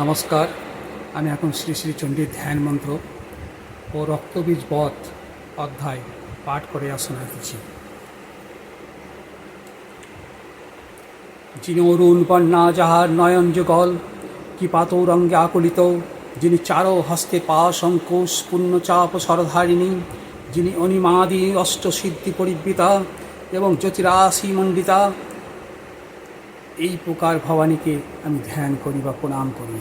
নমস্কার, আমি এখন শ্রী শ্রী চণ্ডীর ধ্যান মন্ত্র ও রক্তবীজ বধ অধ্যায় পাঠ করে শোনাতেছি যিনি অরুণ বন্যা যাহার নয়ন যুগল, কি পাতৌরঙ্গে আকুলিত, যিনি চারো হস্তে পাশ অঙ্কুশ পুণ্যচাপ সরধারিণী যিনি অনিমাদি অষ্টসিদ্ধি পরিবৃতা এবং জ্যোতিরাশি মণ্ডিতা এই প্রকার ভবানীকে আমি ধ্যান করি বা প্রণাম করি।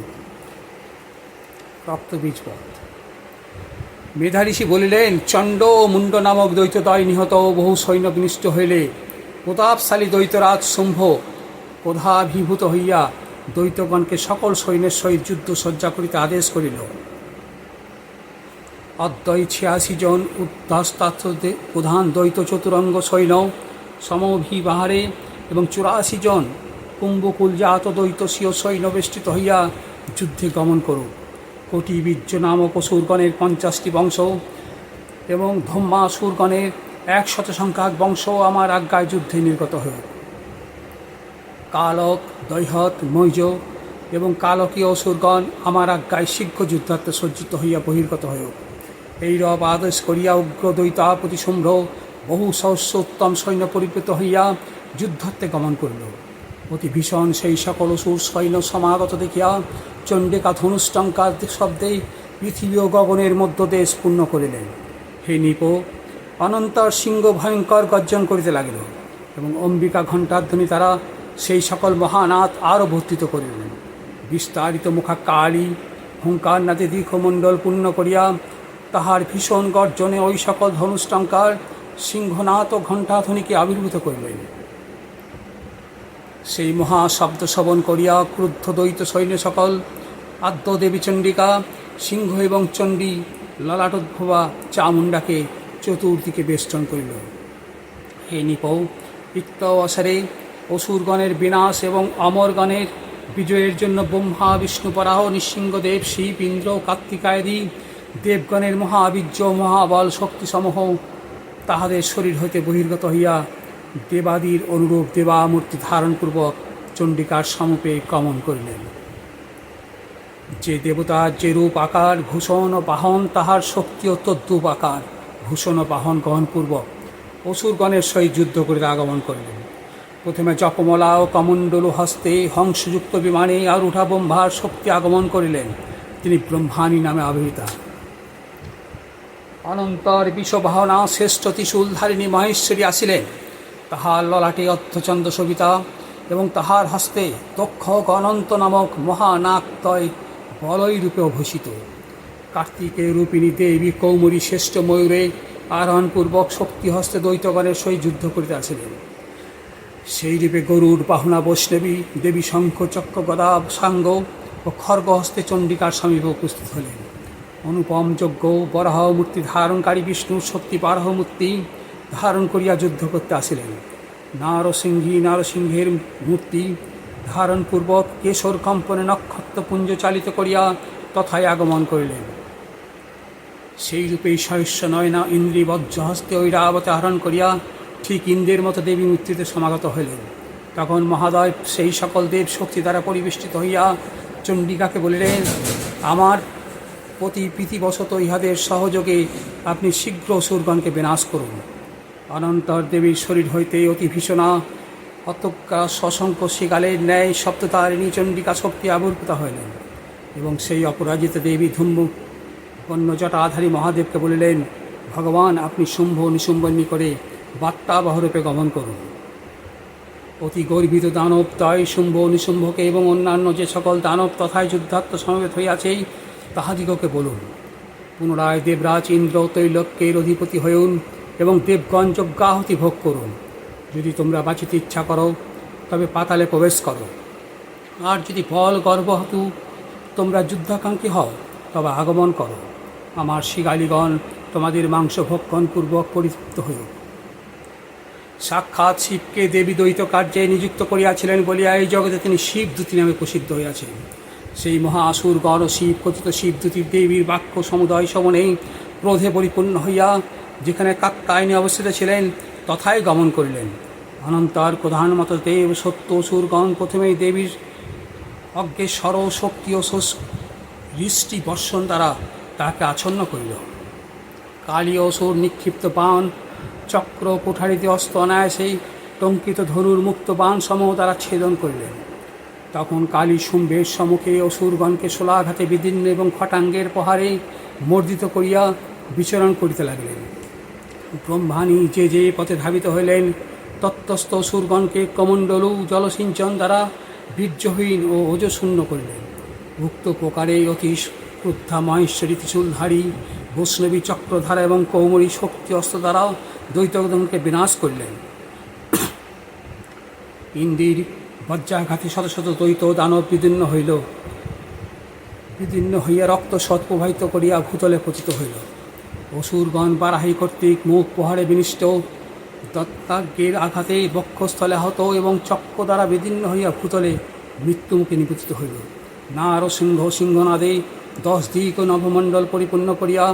রক্তবীজ পথ। মেধা ঋষি বলিলেন, চণ্ড ও মুণ্ড নামক দৈত্যদয় নিহত বহু সৈন্য বিনিষ্ট হইলে প্রতাপশালী দ্বৈতরাজ শম্ভ ক্রোধাভিভূত হইয়া দ্বৈতগণকে সকল সৈন্যের সহিত যুদ্ধ সজ্জা করিতে আদেশ করিল। অদ্বয় ছিয়াশি জন উদ্ধাস্তার্থ প্রধান দ্বৈত চতুরঙ্গ সৈন্য সমভিবাহারে এবং চুরাশি জন কুম্ভকুলজাত দ্বৈত স্বীয় সৈন্য বেষ্টিত হইয়া যুদ্ধে গমন করুক। কোটি বীর্য নামক অসুরগণের পঞ্চাশটি বংশ এবং ধম্মা ধম্মাসুরগণের একশত সংখ্যক বংশ আমার আজ্ঞায় যুদ্ধে নির্গত হয়ে কালক, দৈহত, মৈজ এবং কালকীয় অসুরগণ আমার আজ্ঞায় শীঘ্র যুদ্ধার্থে সজ্জিত হইয়া বহির্গত হয়ে এই রব আদেশ করিয়া উগ্র দৈতাপতি শুভ্র বহু সহস্র উত্তম সৈন্য পরিবৃত হইয়া যুদ্ধার্থে গমন করিল। অতি ভীষণ সেই সকল অসুর সৈন্য সমাগত দেখিয়া চণ্ডিকা ধনুষ্টঙ্কার শব্দে পৃথিবী ও গগনের মধ্য দেশ পূর্ণ করিলেন। হে নিপ, অনন্তর সিংহ ভয়ঙ্কর গর্জন করিতে লাগিল এবং অম্বিকা ঘণ্টাধ্বনি তারা সেই সকল মহানাথ আরও ভর্তিত করিলেন। বিস্তারিত মুখা কালী হুঙ্কার নাতে দীর্ঘমণ্ডল পূর্ণ করিয়া তাহার ভীষণ গর্জনে ওই সকল ধনুষ্টঙ্কার সিংহনাথ ও ঘণ্টাধ্বনিকে আবির্ভূত করিলেন। সেই মহা শব্দ শ্রবণ করিয়া ক্রুদ্ধ দ্বৈত সৈন্য সকল আদ্য দেবী চণ্ডিকা, সিংহ এবং চণ্ডী, ললাটোদ্ভবা, চামুণ্ডাকে চতুর্দিকে বেষ্টন করিল। হে নিপৌ ইত্য অসারে অসুরগণের বিনাশ এবং অমরগণের বিজয়ের জন্য ব্রহ্মা বিষ্ণুপরাহ নৃসিংহদেব শিব, ইন্দ্র কার্তিকায়দি দেবগণের মহাবীর্য মহাবল শক্তিসমূহ তাহাদের শরীর হইতে বহির্গত হইয়া দেবাদির অনুরূপ দেবামূর্তি ধারণপূর্বক চণ্ডিকার সমপে গমন করিলেন। যে দেবতার যে রূপ আকার, ভূষণ ও বাহন, তাহার শক্তি ও তদ্রূপ আকার, ভূষণ ও বাহন গ্রহণপূর্বক অসুরগণের সহিত যুদ্ধ করিতে আগমন করিলেন। প্রথমে জপমলা ও কমণ্ডলু হস্তে হংসযুক্ত বিমানে আরুঠা ব্রহ্মার শক্তি আগমন করিলেন। তিনি ব্রহ্মাণী নামে আবির্ভূতা অনন্তর বিষবাহনা শ্রেষ্ঠ ত্রিশূলধারিণী মহেশ্বরী আসিলেন। তাহার ললাটে অর্থচন্দ্র সবিতা এবং তাহার হস্তে তক্ষক অনন্ত নামক মহানাকতয় বলয় রূপে অভূষিত কার্তিকের রূপিণী দেবী কৌমরী শ্রেষ্ঠ ময়ূরে আরোহণপূর্বক শক্তি হস্তে দ্বৈতগণের সহিত যুদ্ধ করিতে আসিলেন সেই রূপে গরুর বাহনা, বৈষ্ণবী, দেবী শঙ্খ, চক্র গদা সাঙ্গ ও খর্গ হস্তে চণ্ডিকার সমীপে উপস্থিত হলেন। অনুপম, যজ্ঞ, বরাহ, মূর্তি ধারণকারী বিষ্ণুর শক্তি, বারহ, মূর্তি ধারণ করিয়া যুদ্ধ করতে আসিলেন। নারসিংহী নারসিংহের মূর্তি ধারণপূর্বক কেশর কম্পনে নক্ষত্রপুঞ্জ চালিত করিয়া তথায় আগমন করিলেন। সেই রূপেই সহস্য নয়না ইন্দ্রী বজ্রহস্তে ঐরাবতে আহরণ করিয়া ঠিক ইন্দ্রের মতো দেবী মূর্তিতে সমাগত হইলেন। তখন মহাদয় সেই সকল দেব শক্তি দ্বারা পরিবেষ্টিত হইয়া চণ্ডিকাকে বলিলেন, আমার প্রতি প্রীতিবশত ইহাদের সহযোগে আপনি শীঘ্র সুরগণকে বিনাশ করুন। অনন্তর দেবীর শরীর হইতে অতি ভীষণা। অতজ্ঞা সশঙ্ক শিকালের ন্যায় সপ্ততারিণী চণ্ডিকা শক্তি আবির্ভূত হইলেন এবং সেই অপরাজিত দেবী ধুম্বু বন্যজটাধারী মহাদেবকে বলিলেন, ভগবান, আপনি শুম্ভ নিশুম্বন্নী করে বার্তাবহরূপে গমন করুন। অতি গর্বিত দানব তয় শুম্ভ নিশুম্ভকে এবং অন্যান্য যে সকল দানব তথায় যুদ্ধাত্ম সমবেত হইয়াছেই, তাহাদিগকে বলুন। পুনরায় দেবরাজ ইন্দ্র তৈলক্যের অধিপতি হইউন এবং দেবগণ যজ্ঞাহতি ভোগ করুন। যদি তোমরা বাঁচিতে ইচ্ছা করো, তবে পাতালে প্রবেশ করো। আর যদি বল গর্বহতু তোমরা যুদ্ধাকাঙ্ক্ষী হও, তবে আগমন করো। আমার শিগালিগণ, তোমাদের মাংস ভক্ষণ পূর্বক পরিতৃপ্ত হইও। সাক্ষাৎ শিবকে দেবী দ্বৈত কার্যে নিযুক্ত করিয়াছিলেন বলিয়া এই জগতে তিনি শিবদূতি নামে প্রসিদ্ধ হইয়াছেন। সেই মহা আসুর গণ শিব কথিত শিবদূতির দেবীর বাক্য সমুদয় সমনেই ক্রোধে পরিপূর্ণ হইয়া যেখানে কাত্তায়নী অবস্থিত ছিলেন, তথায় গমন করিলেন। অনন্তর প্রধান মত দেব সত্য সুরগণ প্রথমেই দেবীর অজ্ঞেশ্বর শক্তি ও বৃষ্টি বর্ষণ দ্বারা তাকে আচ্ছন্ন করিল। কালী অসুর নিক্ষিপ্ত বাণ, চক্র কুঠারিতে অস্ত অনায়াসেই টঙ্কিত ধনুর মুক্ত বাণ সমূহ দ্বারা ছেদন করিলেন। তখন কালী শুম্ভের সম্মুখে অসুরগণকে শোলাঘাতে বিদীর্ণ এবং খটাঙ্গের প্রহারে মর্দিত করিয়া বিচরণ করিতে লাগলেন। ব্রহ্মাণী যে যে পথে ধাবিত হইলেন তত্ত্বস্থ সুরগণকে কমণ্ডলু জলসিঞ্চন দ্বারা বীর্যহীন ও ওজশূন্য করিলেন। উক্ত প্রকারে অতি ক্রুদ্ধা মহেশ্বরী ত্রিশূলধারী, বৈষ্ণবী চক্রধারা এবং কৌমরী শক্তি অস্ত্র দ্বারা দ্বৈতগণকে বিনাশ করিলেন। ইন্দির বজ্রাঘাতে শত শত দ্বৈত দানব বিদীর্ণ হইল। বিদীর্ণ হইয়া রক্ত সৎ প্রবাহিত করিয়া ভূতলে পতিত হইল। অসুরগণ বারাহী কর্তৃক মুখ প্রহারে বিনিষ্ট। দত্তাজ্ঞের আঘাতে বক্ষস্থলে আহত এবং চক্র দ্বারা বিদীর্ণ হইয়া ভূতলে মৃত্যুমুখে নিপতিত হইল। নার সিংহ সিংহনাদে দশ দিক ও নভমণ্ডল পরিপূর্ণ করিয়া,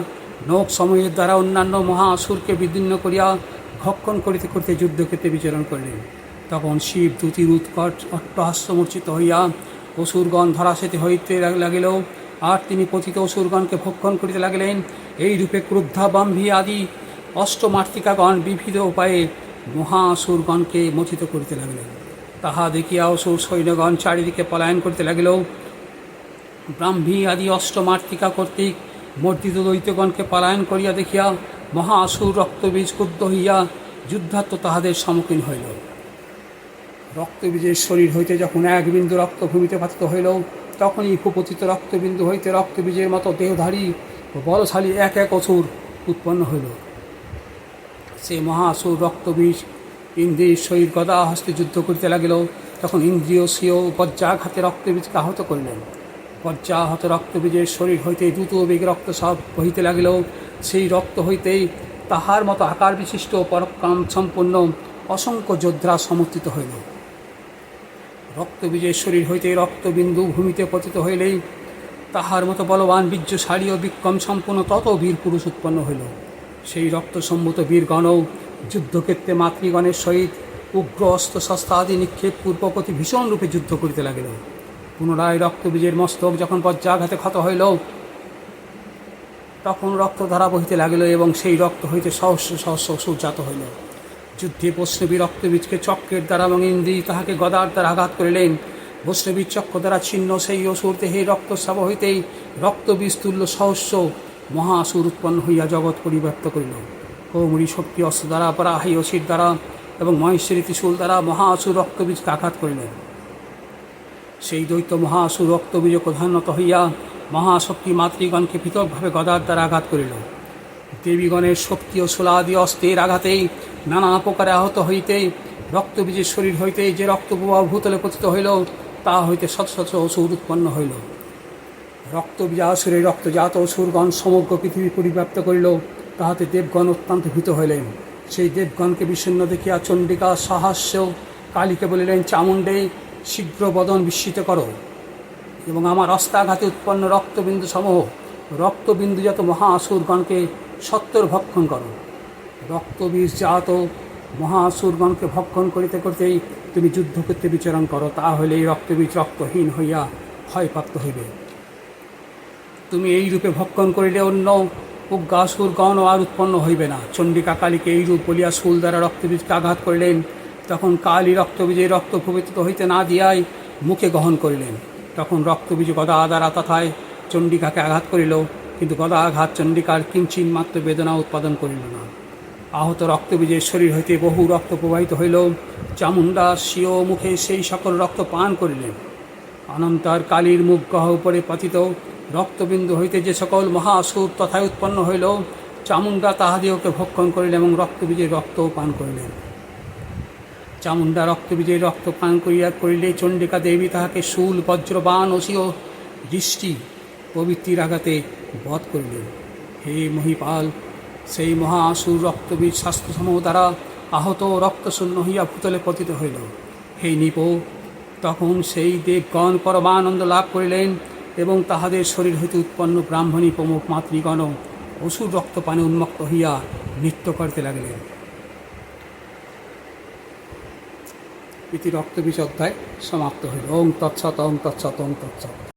নখ সময়ের দ্বারা অন্যান্য মহা আসুরকে বিদীর্ণ করিয়া ভক্ষণ করিতে করিতে যুদ্ধক্ষেত্রে বিচরণ করিলেন। তখন শিব দ্যুতির উৎকট অট্টহাস্যমূর্ছিত হইয়া অসুরগণ ধরাশাতে হইতে লাগিল। আর তিনি পতিত অসুরগণকে ভক্ষণ করিতে লাগিলেন। এই রূপে ক্রুদ্ধা বাম্ভী আদি অষ্টমার্তিকাগণ বিবিধ উপায়ে মহা অসুরগণকে মথিত করিতে লাগিলেন। তাহা দেখিয়া অসুর সৈন্যগণ চারিদিকে পলায়ন করিতে লাগিল। ব্রাহ্মী আদি অষ্টমার্তিকা কর্তৃক মর্দিত দৈত্যগণকে পলায়ন করিয়া দেখিয়া মহা আসুর রক্তবীজ ক্রুদ্ধ হইয়া যুদ্ধাত্ম তাহাদের সম্মুখীন হইল। রক্তবীজের শরীর হইতে যখন এক বিন্দু রক্ত ভূমিতে পাতিত হইল তখনই ভূপতিত রক্তবিন্দু হইতে রক্তবীজের মতো দেহধারী ও বলশালী এক এক অসুর উৎপন্ন হইল। সে মহাসুর রক্তবীজ ইন্দ্রির শরীর গদা হস্তে যুদ্ধ করিতে লাগিল। তখন ইন্দ্রিয় স্বীয় বজ্রাঘাতে রক্তবীজকে আহত করিলেন। বজ্রাহত রক্তবীজের শরীর হইতে দ্রুত বেগ রক্ত সব বহিতে লাগিল। সেই রক্ত হইতেই তাহার মতো আকার বিশিষ্ট পরকাম সম্পন্ন অসংখ্য যোদ্ধা সমর্থিত হইল। রক্তবীজের শরীর হইতে রক্তবিন্দু ভূমিতে পতিত হইলেই তাহার মতো বলবান বীর্যশালী ও বিক্রম সম্পন্ন তত বীর পুরুষ উৎপন্ন হইল। সেই রক্তসম্মত বীরগণও যুদ্ধক্ষেত্রে মাতৃগণের সহিত উগ্র অস্ত্র শস্ত্র আদি নিক্ষেপ পূর্বপতি ভীষণ রূপে যুদ্ধ করিতে লাগিল। পুনরায় রক্তবীজের মস্তক যখন বজ্রাঘাতে ক্ষত হইল, তখন রক্তধারা বহিতে লাগিল এবং সেই রক্ত হইতে সহস্র সহস্র অসুর জাত হইল। যুদ্ধে বৈষ্ণবী রক্তবীজকে চক্রের দ্বারা এবং ইন্দ্রি তাহাকে গদার দ্বারা আঘাত করিলেন। বৈষ্ণবীর চক্র দ্বারা ছিন্ন সেই অসুর দেহে রক্তস্রাব হইতেই রক্তবীজ তুল্য সহস্র মহা আসুর উৎপন্ন হইয়া জগৎ পরিব্যাপ্ত করিল। কৌমুরী শক্তি অস্ত্র দ্বারা পরাহাই অসির দ্বারা এবং মহেশ্বরী ত্রিশূল দ্বারা মহা আসুর রক্তবীজকে আঘাত করিলেন। সেই দৈত্য মহাসুর রক্তবীজ প্রধানত হইয়া মহাশক্তি মাতৃগণকে পৃথকভাবে গদার দ্বারা আঘাত করিল। দেবীগণের শক্তি ও সোলাদি অস্ত্রের আঘাতেই নানা প্রকারে আহত হইতে, রক্তবীজের শরীর হইতে যে রক্তপ্রবাহ ভূতলে পতিত হইল, তা হইতে শত শত অসুর উৎপন্ন হইল। রক্তবীজাসুরের রক্তজাত অসুরগণ সমগ্র পৃথিবী পরিব্যাপ্ত করিল, তাহাতে দেবগণ অত্যন্ত ভীত হইলেন। সেই দেবগণকে বিষণ্ণ দেখিয়া চণ্ডিকা সাহাস্য কালীকে বলিলেন, চামুণ্ডে, শীঘ্র বদন বিস্মিত করো। এবং আমার অস্তাঘাতে উৎপন্ন রক্তবিন্দু সমূহ রক্তবিন্দুজাত মহা আসুরগণকে সত্তর ভক্ষণ করো। রক্তবীজ জাত মহাসুরগণকে ভক্ষণ করিতে করিতেই তুমি যুদ্ধ করতে বিচরণ করো তা হইলে এই রক্তবীজ রক্তহীন হইয়া ক্ষয়প্রাপ্ত হইবে। তুমি এই রূপে ভক্ষণ করিলে অন্য উগ্রাসুর গণ আর উৎপন্ন হইবে না। চণ্ডিকা কালীকে এই রূপ বলিয়া শুল দ্বারা রক্তবীজকে আঘাত করিলেন, তখন কালী রক্তবীজের রক্ত প্রবেশিত হইতে না দিয়াই মুখে গ্রহণ করিলেন। তখন রক্তবীজ গদা দ্বারা তথায় চণ্ডিকাকে আঘাত করিল কিন্তু গদা আঘাত চণ্ডিকার কিঞ্চিন মাত্র বেদনা উৎপাদন করিল না। আহত রক্তবীজের শরীর হইতে বহু রক্ত প্রবাহিত হইল। চামুণ্ডা স্বীয় মুখে সেই সকল রক্ত পান করিলেন। অনন্তর কালীর মুখ গ্রহ উপরে পতিত। রক্তবিন্দু হইতে যে সকল মহাসুর তথায় উৎপন্ন হইল, চামুণ্ডা তাহাদিওকে ভক্ষণ করিলেন এবং রক্তবীজের রক্তও পান করিলেন। চামুণ্ডা রক্তবীজের রক্ত পান করিয়া করিলে চণ্ডিকা দেবী তাহাকে শুল, বজ্রবান অসীয় দৃষ্টি প্রবৃত্তির আঘাতে বধ করিলেন। হে মহিপাল, সেই মহা আসুর রক্তবীজ স্বাস্থ্যসমূহ দ্বারা আহত রক্তশূন্য হইয়া ভূতলে পতিত হইল। হে নিপ, তখন সেই দেবগণ পরমানন্দ লাভ করিলেন এবং তাহাদের শরীর হইতে উৎপন্ন ব্রাহ্মণী প্রমুখ মাতৃগণ অসুর রক্তপানে উন্মুক্ত হইয়া নৃত্য করিতে লাগিলেন। ইতি রক্তবীজ অধ্যায় সমাপ্ত হইল। ওং তৎসৎ ওং তৎসৎ ওং তৎসৎ।